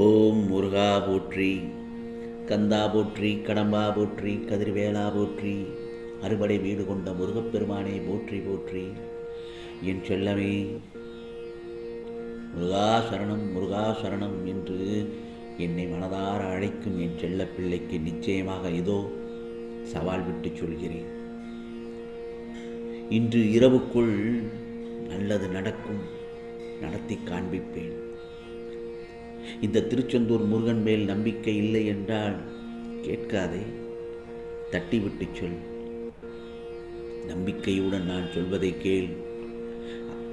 ஓம் முருகா போற்றி கந்தா போற்றி கடம்பா போற்றி கதிர்வேலா போற்றி அறுபடை வீடு கொண்ட முருகப்பெருமானை போற்றி போற்றி. என் செல்லமே முருகா சரணம் முருகா சரணம் என்று என்னை மனதார அழைக்கும் என் செல்ல பிள்ளைக்கு நிச்சயமாக இதோ சவால் விட்டு சொல்கிறேன். இன்று இரவுக்குள் நல்லது நடக்கும். நடத்தி காண்பிப்பேன். இந்த திருச்செந்தூர் முருகன் மேல் நம்பிக்கை இல்லை என்றால் கேட்காதே. தட்டிவிட்டு சொல். நம்பிக்கையுடன் நான் சொல்வதை கேள்.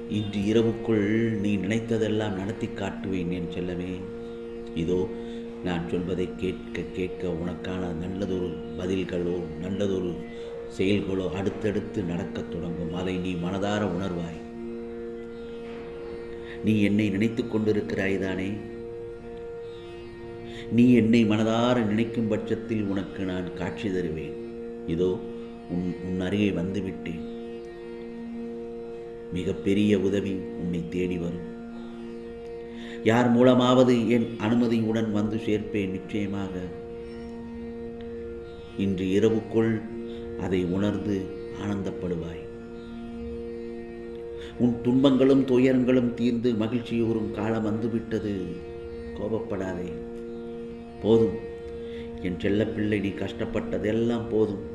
இன்று இரவுக்குள் நீ நினைத்ததெல்லாம் நடத்தி காட்டுவேன் என் செல்லமே. இதோ நான் சொல்வதை கேட்க கேட்க உனக்கான நல்லதொரு பதில்களோ நல்லதொரு செயல்களோ அடுத்தடுத்து நடக்கத் தொடங்கும். அதை நீ மனதார உணர்வாய். நீ என்னை நினைத்துக் கொண்டிருக்கிறாய் தானே? நீ என்னை மனதார நினைக்கும் பட்சத்தில் உனக்கு நான் காட்சி தருவேன். இதோ உன் உன் அருகே வந்துவிட்டேன். மிகப்பெரிய உதவி உன்னை தேடி வரும். யார் மூலமாவது என் அனுமதியுடன் வந்து சேர்ப்பேன் நிச்சயமாக. இன்று இரவுக்குள் அதை உணர்ந்து ஆனந்தப்படுவாய். உன் துன்பங்களும் துயரங்களும் தீர்ந்து மகிழ்ச்சியூறும் காலம் வந்துவிட்டது. கோபப்படாதே. போதும். என் செல்லப்பிள்ளை நீ கஷ்டப்பட்டதெல்லாம் போதும்.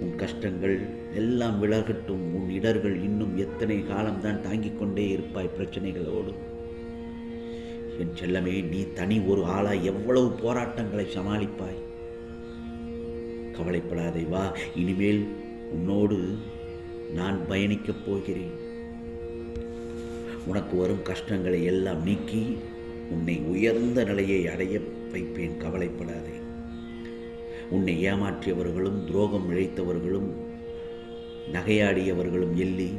உன் கஷ்டங்கள் எல்லாம் விலகட்டும். உன் இடர்கள் இன்னும் எத்தனை காலம்தான் தாங்கிக் கொண்டே இருப்பாய் பிரச்சனைகளோடு. என் செல்லமே நீ தனி ஒரு ஆளாய் எவ்வளவு போராட்டங்களை சமாளிப்பாய். கவலைப்படாதே வா. இனிமேல் உன்னோடு நான் பயணிக்கப் போகிறேன். உனக்கு வரும் கஷ்டங்களை எல்லாம் நீக்கி உன்னை உயர்ந்த நிலையை அடைய வைப்பேன். கவலைப்படாதே. உன்னை ஏமாற்றியவர்களும் துரோகம் இழைத்தவர்களும் நகையாடியவர்களும் எள்ளி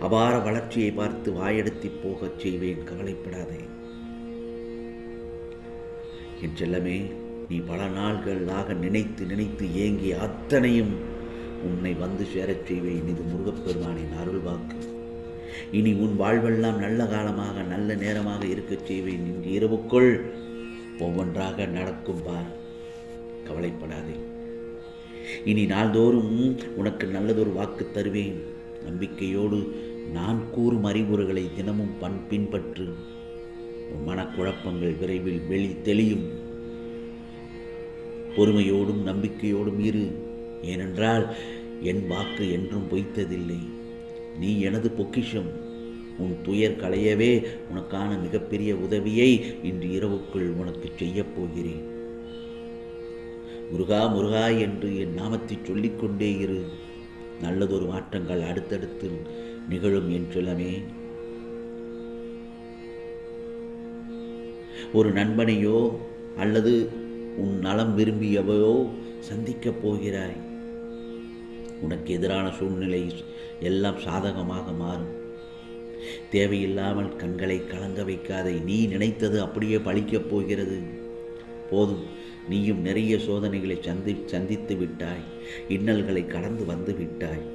அபார வளர்ச்சியை பார்த்து வாயெடுத்து போகச் செய்வேன். கவலைப்படாதே. என் செல்லமே நீ பல நாள்களாக நினைத்து நினைத்து ஏங்கி அத்தனையும் உன்னை வந்து சேரச் செய்வேன். இது முருகப்பெருமானின் அருள் வாக்கு இனி உன் வாழ்வெல்லாம் நல்ல காலமாக நல்ல நேரமாக இருக்கச் செய்வேன். இன்று இரவுக்குள் ஒவ்வொன்றாக நடக்கும் பார். கவலைப்படாதே. இனி நாள்தோறும் உனக்கு நல்லதொரு வாக்கு தருவேன். நம்பிக்கையோடு நான் கூறும் அறிவுரைகளை தினமும் பண் பின்பற்று. உன் மனக்குழப்பங்கள் விரைவில் வெளி தெளியும். பொறுமையோடும் நம்பிக்கையோடும் இரு. ஏனென்றால் என் வாக்கு என்றும் பொய்த்ததில்லை. நீ எனது பொக்கிஷம். உன் துயர் களையவே உனக்கான மிகப்பெரிய உதவியை இன்று இரவுக்குள் உனக்கு செய்யப் போகிறேன். முருகா முருகா என்று என் நாமத்தை சொல்லிக்கொண்டே இரு. நல்லதொரு மாற்றங்கள் அடுத்தடுத்து நிகழும் என் ஒரு நண்பனையோ அல்லது உன் நலம் விரும்பியவையோ சந்திக்கப் போகிறாய். உனக்கு எதிரான சூழ்நிலை எல்லாம் சாதகமாக மாறும். தேவையில்லாமல் கண்களை கலங்க வைக்காதே. நீ நினைத்தது அப்படியே பழிக்கப் போகிறது. போதும் நீயும் நிறைய சோதனைகளை சந்தி சந்தித்து விட்டாய். இன்னல்களை கடந்து வந்து விட்டாய்.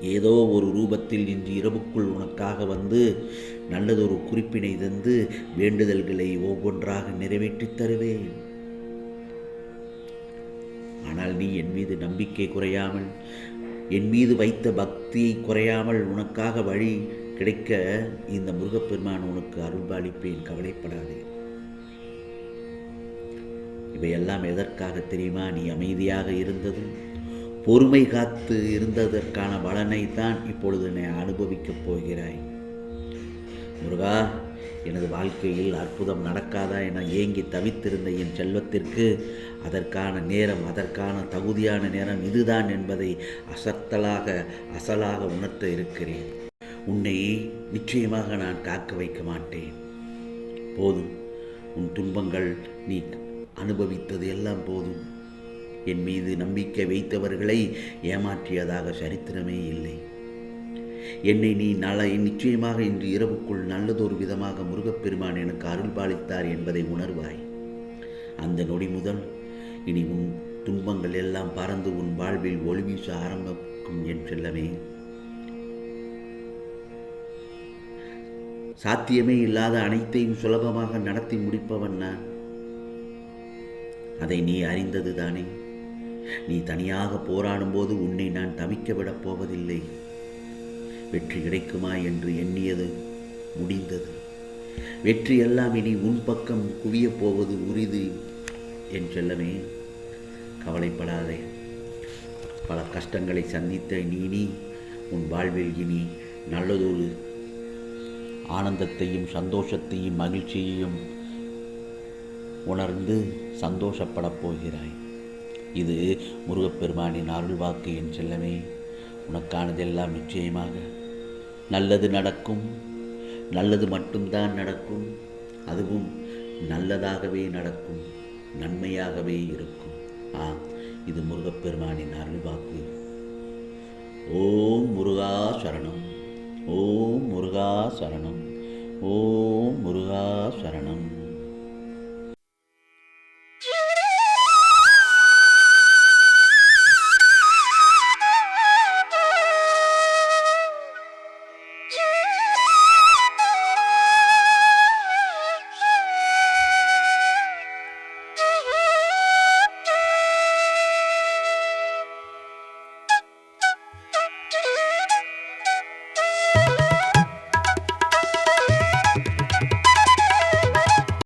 ஏதோ ஒரு ரூபத்தில் இன்று இரவுக்குள் உனக்காக வந்து நல்லதொரு குறிப்பினை தந்து வேண்டுதல்களை ஒவ்வொன்றாக நிறைவேற்றித் தருவேன். ஆனால் நீ என் மீது நம்பிக்கை குறையாமல் என் மீது வைத்த பக்தியை குறையாமல் உனக்காக வழி கிடைக்க இந்த முருகப்பெருமான் உனக்கு அருள்பாலிப்பேன். கவலைப்படாதே. இவையெல்லாம் எதற்காக தெரியுமா? நீ அமைதியாக இருந்ததும் பொறுமை காத்து இருந்ததற்கான பலனை தான் இப்பொழுது நீ அனுபவிக்கப் போகிறாய். முருகா எனது வாழ்க்கையில் அற்புதம் நடக்காதா என ஏங்கி தவித்திருந்த என் செல்வத்திற்கு அதற்கான நேரம் அதற்கான தகுதியான நேரம் இதுதான் என்பதை அசத்தலாக அசலாக உணர்த்த இருக்கிறேன். உன்னை நிச்சயமாக நான் காக்க வைக்க மாட்டேன். போதும் உன் துன்பங்கள் நீ அனுபவித்தது எல்லாம் போதும். என் மீது நம்பிக்கை வைத்தவர்களை ஏமாற்றியதாக சரித்திரமே இல்லை. என்னை நீ நல நிச்சயமாக இன்று இரவுக்குள் நல்லதொரு விதமாக முருகப்பெருமான் எனக்கு அருள் பாலித்தார் என்பதை உணர்வாய். அந்த நொடி முதல் இனி உன் துன்பங்கள் எல்லாம் பறந்து உன் வாழ்வில் ஒளி வீச ஆரம்பிக்கும் என் செல்லமே. சாத்தியமே இல்லாத அனைத்தையும் சுலபமாக நடத்தி முடிப்பவன் நான். அதை நீ அறிந்தது தானே நீ தனியாக போராடும் போது உன்னை நான் தவிக்க விடப் போவதில்லை. வெற்றி கிடைக்குமா என்று எண்ணியது முடிந்தது. வெற்றி எல்லாம் இனி உன் பக்கம் குவியப் போவது உரிது என் செல்லமே. கவலைப்படாதே. பல கஷ்டங்களை சந்தித்த நீ நீ உன் வாழ்வில் இனி நல்லதொரு ஆனந்தத்தையும் சந்தோஷத்தையும் மகிழ்ச்சியையும் உணர்ந்து சந்தோஷப்படப் போகிறாய். இது முருகப்பெருமானின் அருள்வாக்கு என் செல்லமே. உனக்கானதெல்லாம் நிச்சயமாக நல்லது நடக்கும் நல்லது மட்டும்தான் நடக்கும் அதுவும் நல்லதாகவே நடக்கும் நன்மையாகவே இருக்கும். ஆ இது முருகப்பெருமானின் அருள்வாக்கு. ஓம் முருகா சரணம் ஓம் முருகா சரணம் ஓம் முருகா சரணம்.